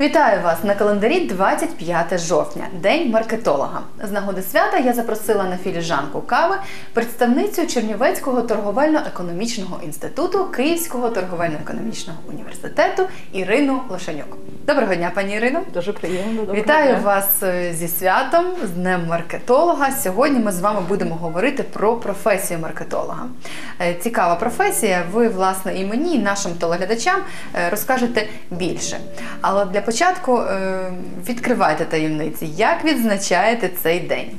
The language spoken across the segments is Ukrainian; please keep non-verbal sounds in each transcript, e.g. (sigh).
Вітаю вас на календарі 25 жовтня, день маркетолога. З нагоди свята я запросила на філіжанку кави представницю Чернівецького торговельно-економічного інституту Київського торговельно-економічного університету Ірину Лошанюк. Доброго дня, пані Ірино. Дуже приємно. доброго Вітаю дня. вас е, зі святом, з Днем маркетолога. Сьогодні ми з вами будемо говорити про професію маркетолога. Е, Цікава професія. Ви, власне, і мені, і нашим телеглядачам е, розкажете більше. Але для початку відкривайте таємниці. Як відзначаєте цей день?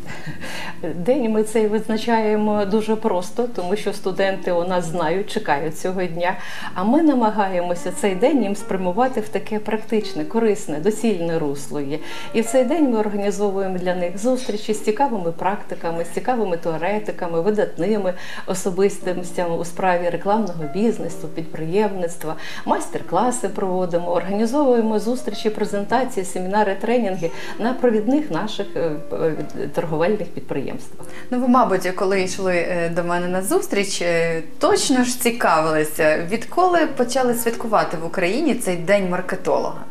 День ми цей визначаємо дуже просто, тому що студенти у нас знають, чекають цього дня. А ми намагаємося цей день їм спрямувати в таке практичне, корисне, доцільне русло. є. І в цей день ми організовуємо для них зустрічі з цікавими практиками, з цікавими теоретиками, видатними особистостями у справі рекламного бізнесу, підприємництва, майстер-класи проводимо, організовуємо зустрічі, презентації, семінари, тренінги на провідних наших е, е, торговельних підприємствах. Ну, ви, мабуть, коли йшли е, до мене на зустріч, точно ж цікавилися, відколи почали святкувати в Україні цей день маркетолога.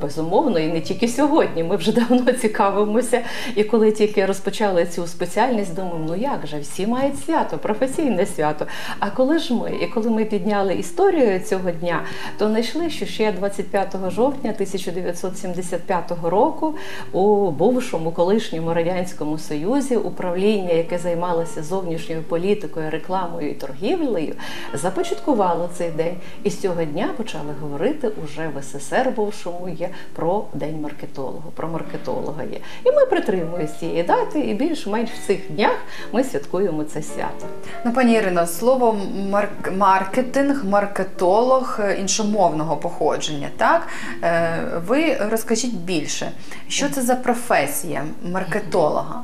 Безумовно, і не тільки сьогодні. Ми вже давно (laughs) цікавимося. І коли тільки розпочали цю спеціальність, думаємо, ну як же, всі мають свято, професійне свято. А коли ж ми, і коли ми підняли історію цього дня, то знайшли, що ще 25 жовтня 1975 року у бувшому колишньому радянському союзі управління, яке займалося зовнішньою політикою, рекламою і торгівлею, започаткувало цей день. І з цього дня почали говорити уже в СССР бувшому є про день маркетолога, про маркетолога є. І ми притримуємося цієї дати, і більш-менш в цих днях ми святкуємо це свято. Ну, пані Ірино, слово марк- маркетинг, маркетолог е, іншомовного походження. Так Е, ви розкажіть більше, що це за професія маркетолога?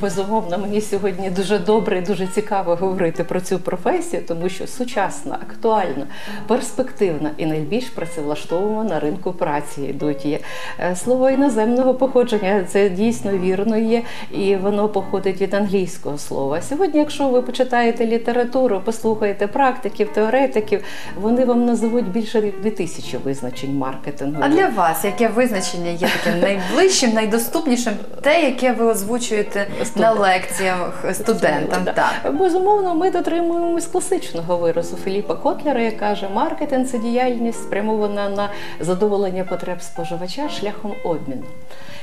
Безумовно, мені сьогодні дуже добре і дуже цікаво говорити про цю професію, тому що сучасна, актуальна, перспективна і найбільш працевлаштована на ринку праці йдуть. Є Е, слово іноземного походження. Це дійсно вірно є, і воно походить від англійського слова. Сьогодні, якщо ви почитаєте літературу, послухаєте практиків, теоретиків, вони вам назовуть більше як 2000 визначень маркетингу. А для вас яке визначення є таким (laughs) найближчим, найдоступнішим, те, яке ви озвучуєте на лекціях студентам? Да. Так. Безумовно, ми дотримуємось класичного виразу Філіпа Котлера, який каже, маркетинг це діяльність спрямована на задоволення потреб споживача шляхом обміну.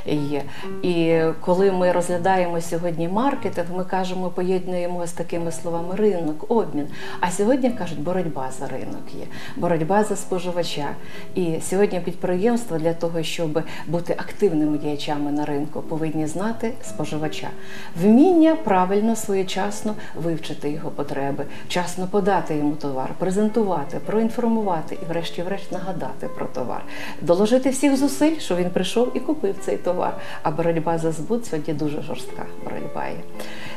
Є. І коли ми розглядаємо сьогодні маркетинг, ми кажемо, поєднуємо з такими словами ринок, обмін. А сьогодні кажуть, боротьба за ринок є, боротьба за споживача. І сьогодні підприємства для того, щоб бути активними діячами на ринку, повинні знати споживача, вміння правильно своєчасно вивчити його потреби, вчасно подати йому товар, презентувати, проінформувати і, врешті-врешт, нагадати про товар, доложити всіх зусиль, що він прийшов і купив цей товар. А боротьба за збут сьогодні дуже жорстка боротьба є.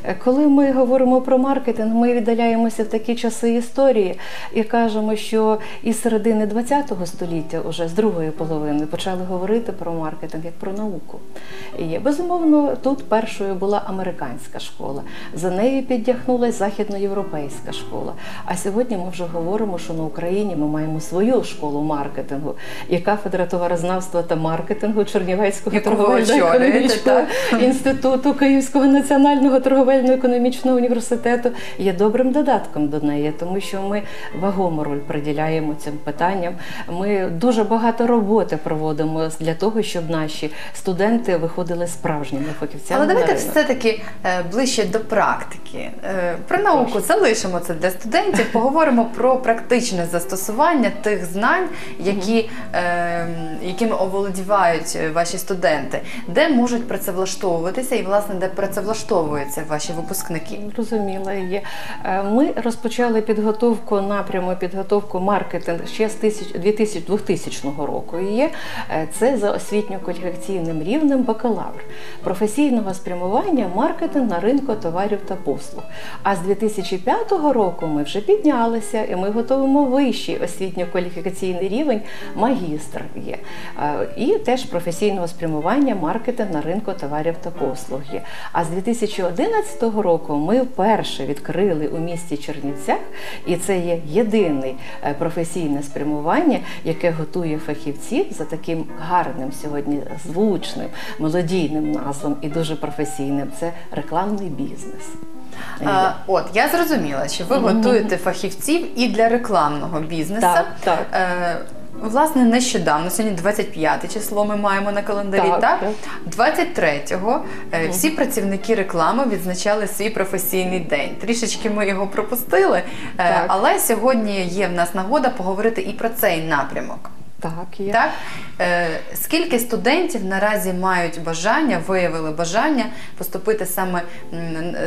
Е, Коли ми говоримо про маркетинг, ми віддаляємося в такі часи історії і кажемо, що із середини ХХ століття, уже з другої половини, почали говорити про маркетинг як про науку. І безумовно, тут першою була американська школа. За нею підтягнулася західноєвропейська школа. А сьогодні ми вже говоримо, що на Україні ми маємо свою школу маркетингу, і кафедра товарознавства та маркетингу Чернівецького торговельно-економічного інституту Київського національного торговельно-економічного університету є добрим додатком до неї, тому що ми вагому роль приділяємо цим питанням. Ми дуже багато роботи проводимо для того, щоб наші студенти виходили справжніми фахівцями. Але давайте все-таки е, ближче до практики. Е, Про науку залишимо це для студентів. Поговоримо про практичне застосування тих знань, які, якими оволодівають е, ваші студенти, де можуть працевлаштовуватися і, власне, де працевлаштовуються ваші випускники. Зрозуміло є. Е, Ми розпочали підготовку напряму підготовку маркетинг ще з 1000 2000 2000 року. І є е, це за освітньо-кваліфікаційним рівнем бакалавр професійного спрямування маркетинг на ринку товарів та послуг. А з 2005 року ми вже піднялися і ми готуємо вищий освітньо-кваліфікаційний рівень магістр є. Е, І теж професійного спрямування маркетинг на ринку товарів та послуг є. А з 2011 року ми вперше відкрили у місті Чернівцях, і це є єдине е, професійне спрямування, яке готує фахівців за таким гарним сьогодні звучним, мелодійним назвом і дуже професійним. Це рекламний бізнес. А, от я зрозуміла, що ви готуєте фахівців і для рекламного бізнесу. Так, так. Власне, нещодавно, сьогодні 25 число ми маємо на календарі. Так, Так, так. 23-го е, всі працівники реклами відзначали свій професійний день. Трішечки ми його пропустили, е, Так. але сьогодні є в нас нагода поговорити і про цей напрямок. Так, є. Так? Е, скільки студентів наразі мають бажання, виявили бажання поступити саме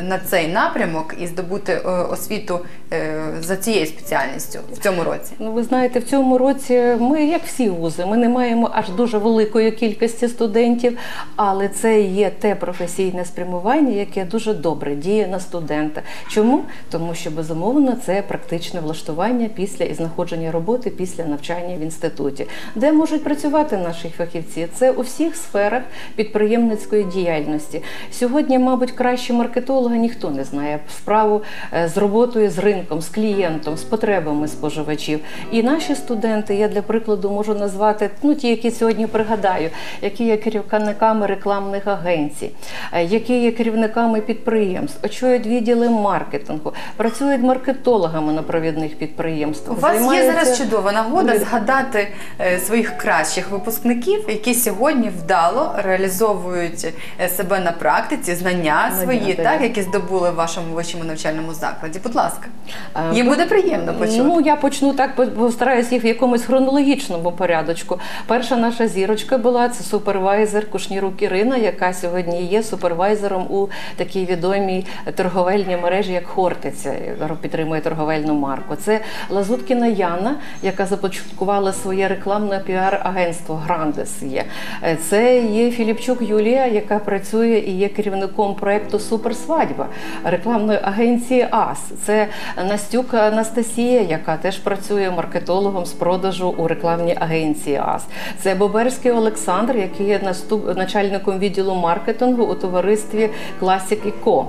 на цей напрямок і здобути е, освіту е, за цією спеціальністю в цьому році? Ну, ви знаєте, в цьому році ми, як всі вузи, ми не маємо аж дуже великої кількості студентів, але це є те професійне спрямування, яке дуже добре діє на студента. Чому? Тому що безумовно це практичне влаштування після і знаходження роботи після навчання в інституті, де можуть працювати наші фахівці. Це у всіх сферах підприємницької діяльності. Сьогодні, мабуть, краще маркетолога ніхто не знає справу е, з роботою з ринком, з клієнтом, з потребами споживачів. І наші студенти, я для прикладу можу назвати ну ті, які сьогодні пригадаю, які є керівниками рекламних агенцій, е, які є керівниками підприємств, очолюють відділи маркетингу, працюють маркетологами на провідних підприємствах. У вас є зараз чудова нагода згадати е, своїх кращих випускників, які сьогодні вдало реалізовують е, себе на практиці, знання свої, так. так, які здобули в вашому вищому навчальному закладі. Будь ласка, А, їм буде приємно почути. Ну, я почну так, по- постараюсь їх в якомусь хронологічному порядочку. Перша наша зірочка була це супервайзер Кушнірук Ірина, яка сьогодні є супервайзером у такій відомій торговельній мережі, як Хортиця, яка підтримує торговельну марку. Це Лазуткіна Яна, яка започаткувала своє рекламне піар-агентство Грандес. Є Е, це є Філіпчук Юлія, яка працює і є керівником проекту Суперсвадьба рекламної агенції АС. Це Настюк Анастасія, яка теж працює маркетологом з продажу у рекламній агенції АС. Це Боберський Олександр, який є начальником відділу маркетингу у товаристві Classic Co.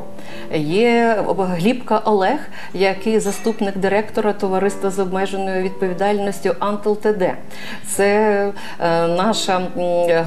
Є Глібка Олег, який заступник директора товариства з обмеженою відповідальністю Антл ТД. Це наша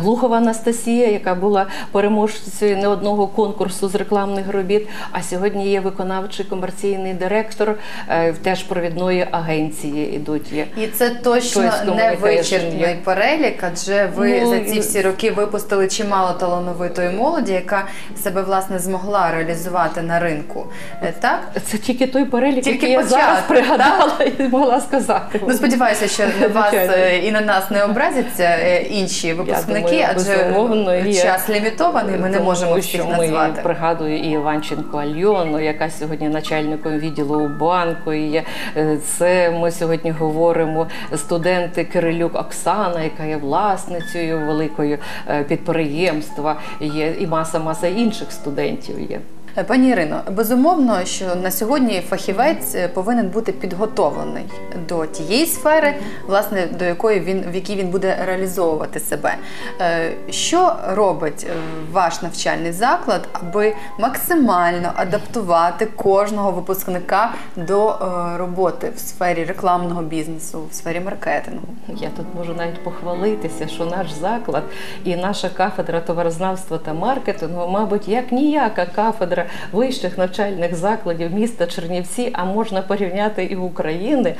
Глухова Анастасія, яка була переможцею не одного конкурсу з рекламних робіт, а сьогодні є виконавчий комерційний директор е, теж провідної агенції. Ідуть є. І це точно не вичерпний перелік, адже ви Ну, за ці всі роки випустили чимало талановитої молоді, яка себе власне змогла реалізувати на ринку. Е, Так? Це тільки той перелік, Тільки який я зараз початок, пригадала і могла сказати. Ну, сподіваюся, що (laughs) на вас е, і на нас не образяться е, інші випускники, думаю, адже час лімітований, ми не можемо всіх що назвати. Ми пригадую і Іванченко Альону, яка сьогодні начальником відділу у банку. І є. Е, Це ми сьогодні говоримо студенти Кирилюк Оксана, яка є власницею великої е, підприємства. Є і маса маса інших студентів є. Е, Пані Ірино, безумовно, що на сьогодні фахівець е, повинен бути підготовлений до тієї сфери, власне, до якої він в якій він буде реалізовувати себе. Е, Що робить ваш навчальний заклад, аби максимально адаптувати кожного випускника до роботи в сфері рекламного бізнесу, в сфері маркетингу? Я тут можу навіть похвалитися, що наш заклад і наша кафедра товарознавства та маркетингу, мабуть, як ніяка кафедра вищих навчальних закладів міста Чернівці, а можна порівняти і України,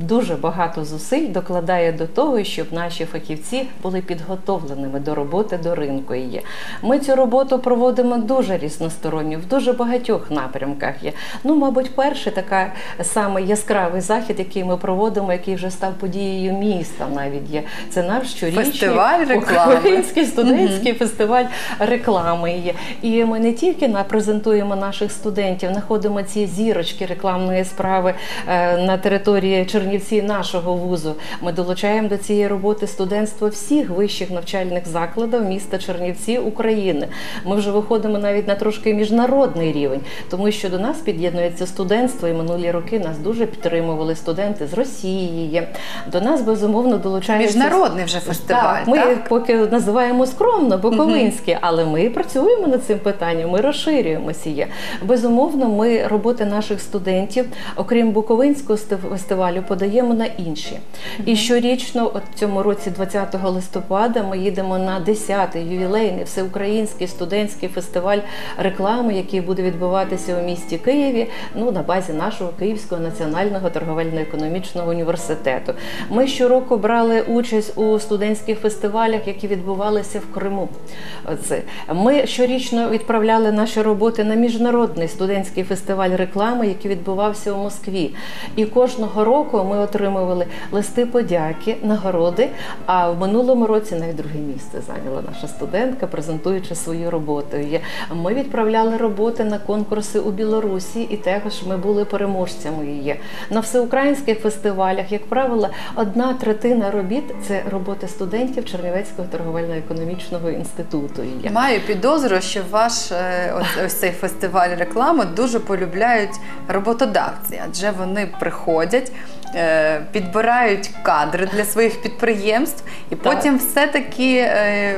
дуже багато зусиль докладає до того, щоб наші фахівці були підготовленими до роботи до ринку. Є. Ми цю роботу проводимо дуже різносторонньо, в дуже багатьох напрямках є. Ну, мабуть, перший така саме яскравий захід, який ми проводимо, який вже став подією міста, навіть є. Це наш щорічний Фестиваль реклами. український студентський фестиваль реклами є. І ми не тільки на презентуємо презентуємо наших студентів, знаходимо ці зірочки рекламної справи е, на території Чернівці нашого вузу. Ми долучаємо до цієї роботи студентство всіх вищих навчальних закладів міста Чернівці України. Ми вже виходимо навіть на трошки міжнародний рівень, тому що до нас під'єднується студентство, і минулі роки нас дуже підтримували студенти з Росії. До нас безумовно долучаються Міжнародний вже фестиваль. так, ми так? поки називаємо скромно Буковинське, але ми працюємо над цим питанням, ми розширюємося. Є. Безумовно, ми роботи наших студентів, окрім Буковинського фестивалю, подаємо на інші. І щорічно, от в цьому році, 20 листопада, ми їдемо на 10-й ювілейний всеукраїнський студентський фестиваль реклами, який буде відбуватися у місті Києві, ну на базі нашого Київського національного торговельно-економічного університету. Ми щороку брали участь у студентських фестивалях, які відбувалися в Криму. Ми щорічно відправляли наші роботи на міжнародний студентський фестиваль реклами, який відбувався у Москві. І кожного року ми отримували листи подяки, нагороди. А в минулому році навіть друге місце зайняла наша студентка, презентуючи свою роботу. Ми відправляли роботи на конкурси у Білорусі, і також ми були переможцями її. На всеукраїнських фестивалях, як правило, одна третина робіт це роботи студентів Чернівецького торговельно-економічного інституту. Маю підозру, що ваш е, ось, ось цей фестиваль реклами дуже полюбляють роботодавці, адже вони приходять, підбирають кадри для своїх підприємств і потім все-таки е,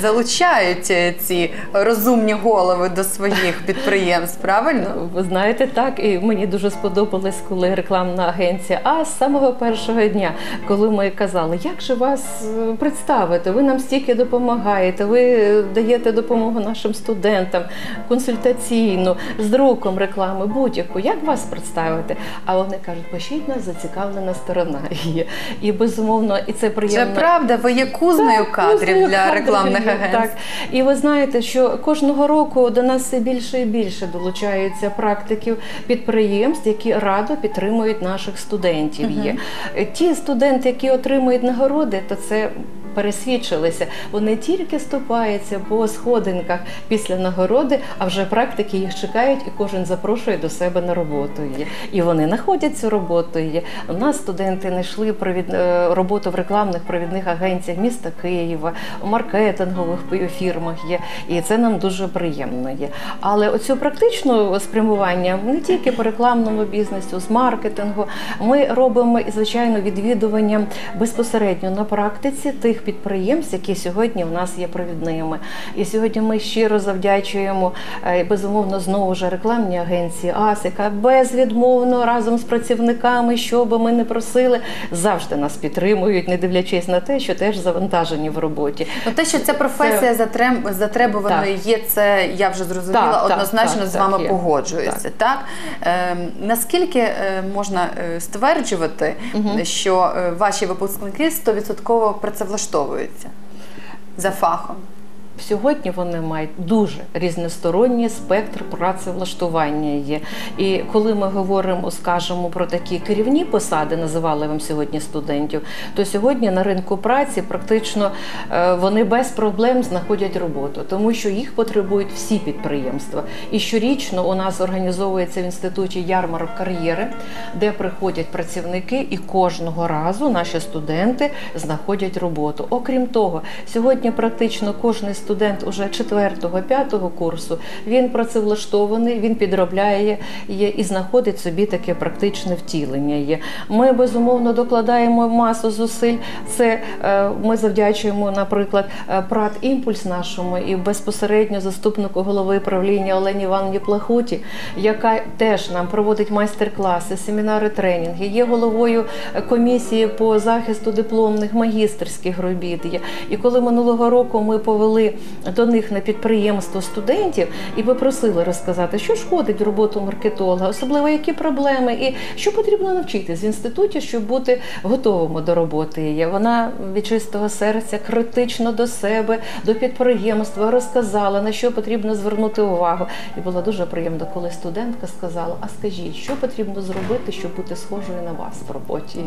залучають е, ці розумні голови до своїх (laughs) підприємств. Правильно? Ви знаєте, так і мені дуже сподобалось, коли рекламна агенція А з самого першого дня, коли ми казали, як же вас е, представити? Ви нам стільки допомагаєте, ви е, даєте допомогу нашим студентам, консультаційну, з друком реклами, будь-яку. Як вас представити? А вони кажуть, пишіть нас зацікавлена сторона. є. і безумовно, і це Це приємно. правда, ви є кузнею Так, кадрів для кадрів, рекламних агентств. Так. І ви знаєте, що кожного року до нас все більше і більше долучаються практиків підприємств, які радо підтримують наших студентів. Є ті студенти, які отримують нагороди, то це. Пересвідчилися, вони тільки ступаються по сходинках після нагороди, а вже практики їх чекають, і кожен запрошує до себе на роботу. І вони знаходять цю роботу. У нас студенти знайшли провід... е, роботу в рекламних провідних агенціях міста Києва, у маркетингових фірмах є. І це нам дуже приємно є. Але оцю практичну спрямування не тільки по рекламному бізнесу, з маркетингу, ми робимо звичайно відвідування безпосередньо на практиці тих підприємств, які сьогодні в нас є провідними. І сьогодні ми щиро завдячуємо е, безумовно знову ж рекламній агенції АС, яка безвідмовно разом з працівниками, що би ми не просили, завжди нас підтримують, не дивлячись на те, що теж завантажені в роботі. Ну, те, що ця професія затрем... затребуваною є, це я вже зрозуміла, Так, однозначно так, з вами так, погоджуюся. Так. Ем, наскільки е, можна е, стверджувати, що е, ваші випускники 100% працевлаштовуються за фахом? Сьогодні вони мають дуже різносторонній спектр працевлаштування є. І коли ми говоримо, скажімо, про такі керівні посади, називали вам сьогодні студентів, то сьогодні на ринку праці практично е, вони без проблем знаходять роботу, тому що їх потребують всі підприємства. І щорічно у нас організовується в інституті ярмарок кар'єри, де приходять працівники, і кожного разу наші студенти знаходять роботу. Окрім того, сьогодні практично кожен студент уже 4-5 курсу він працевлаштований, він підробляє і знаходить собі таке практичне втілення. Є. Ми безумовно докладаємо масу зусиль. Це е, ми завдячуємо, наприклад, е, ПРАТ імпульс нашому і безпосередньо заступнику голови правління Олені Івановні Плахуті, яка теж нам проводить майстер-класи, семінари, тренінги, є головою комісії по захисту дипломних магістерських робіт. І коли минулого року ми повели до них на підприємство студентів і попросили розказати, що ж входить в роботу маркетолога, особливо які проблеми, і що потрібно навчитись в інституті, щоб бути готовими до роботи. Вона від чистого серця критично до себе, до підприємства розказала, на що потрібно звернути увагу. І було дуже приємно, коли студентка сказала: А скажіть, що потрібно зробити, щоб бути схожою на вас в роботі?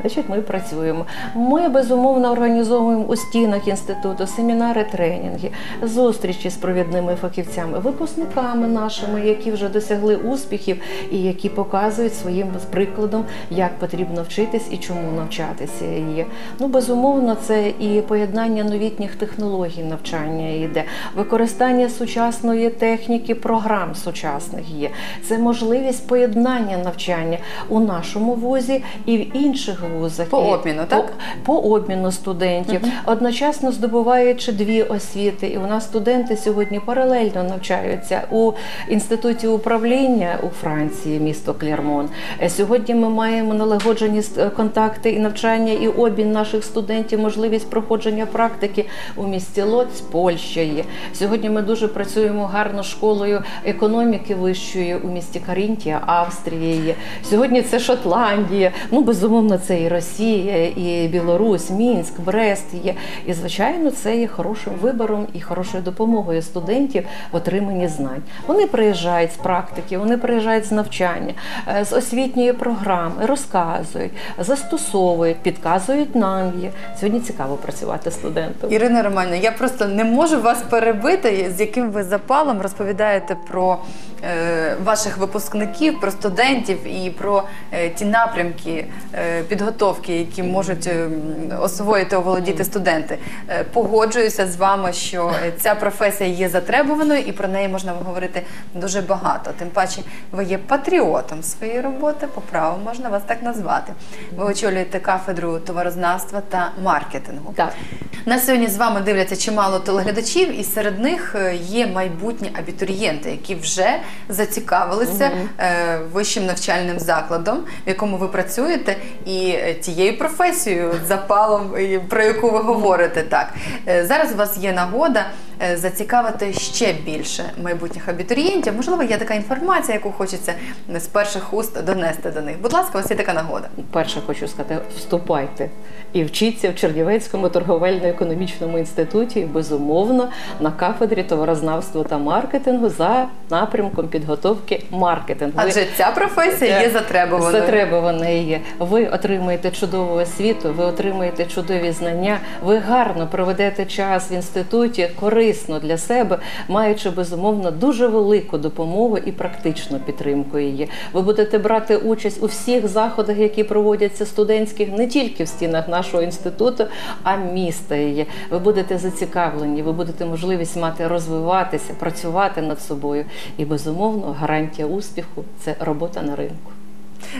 Значить, ми працюємо. Ми безумовно організовуємо у стінах інституту семінари тренінги. Тренінги, зустрічі з провідними фахівцями, випускниками нашими, які вже досягли успіхів і які показують своїм прикладом, як потрібно вчитись і чому навчатися є. Ну, безумовно, це і поєднання новітніх технологій навчання йде, використання сучасної техніки, програм сучасних є. Це можливість поєднання навчання у нашому вузі і в інших вузах. По обміну, так? По, по обміну студентів, одночасно здобуваючи дві освіти. І у нас студенти сьогодні паралельно навчаються у інституті управління у Франції, місто Клермон. Е, Сьогодні ми маємо налагоджені е, контакти і навчання, і обмін наших студентів, можливість проходження практики у місті Лоць, Польща. Сьогодні ми дуже працюємо гарно школою економіки вищої у місті Карінтія, Австрія є. Сьогодні це Шотландія. Ну безумовно, це і Росія, і Білорусь, Мінськ, Брест є. І звичайно, це є хорошим вибором і хорошою допомогою студентів в отриманні знань. Вони приїжджають з практики, вони приїжджають з навчання, е, з освітньої програми, розказують, застосовують, підказують нам. Є сьогодні цікаво працювати студентом. Ірина Романівна, я просто не можу вас перебити, з яким ви запалом розповідаєте про ваших випускників, про студентів і про е, ті напрямки е, підготовки, які можуть е, освоїти, оволодіти студенти. Е, погоджуюся з вами, що е, ця професія є затребуваною і про неї можна говорити дуже багато. Тим паче, ви є патріотом своєї роботи, по праву можна вас так назвати. Ви очолюєте кафедру товарознавства та маркетингу. Так. Нас сьогодні з вами дивляться чимало телеглядачів, і серед них е, є майбутні абітурієнти, які вже зацікавилися е, вищим навчальним закладом, в якому ви працюєте, і е, тією професією, запалом, про яку ви говорите. Так Е, зараз у вас є нагода зацікавити ще більше майбутніх абітурієнтів. Можливо, є така інформація, яку хочеться з перших уст донести до них. Будь ласка, вас є така нагода. Перше хочу сказати, вступайте і вчіться в Чернівецькому торговельно-економічному інституті, і, безумовно, на кафедрі товарознавства та маркетингу за напрямком підготовки маркетингу. Адже ця професія є затребуваною. Затребуваний є. Ви отримаєте чудову освіту, ви отримаєте чудові знання, ви гарно проведете час в інституті, корисно для себе, маючи безумовно дуже велику допомогу і практичну підтримку її. Ви будете брати участь у всіх заходах, які проводяться студентських не тільки в стінах нашого інституту, а міста її. Ви будете зацікавлені, ви будете можливість мати розвиватися, працювати над собою. І безумовно гарантія успіху це робота на ринку.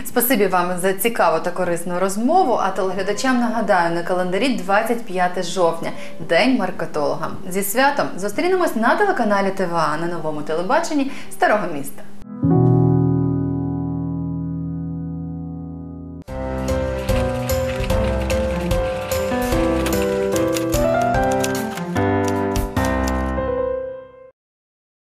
Спасибі вам за цікаву та корисну розмову. А телеглядачам нагадаю на календарі 25 жовтня, день маркетолога. Зі святом зустрінемось на телеканалі ТВА на новому телебаченні старого міста.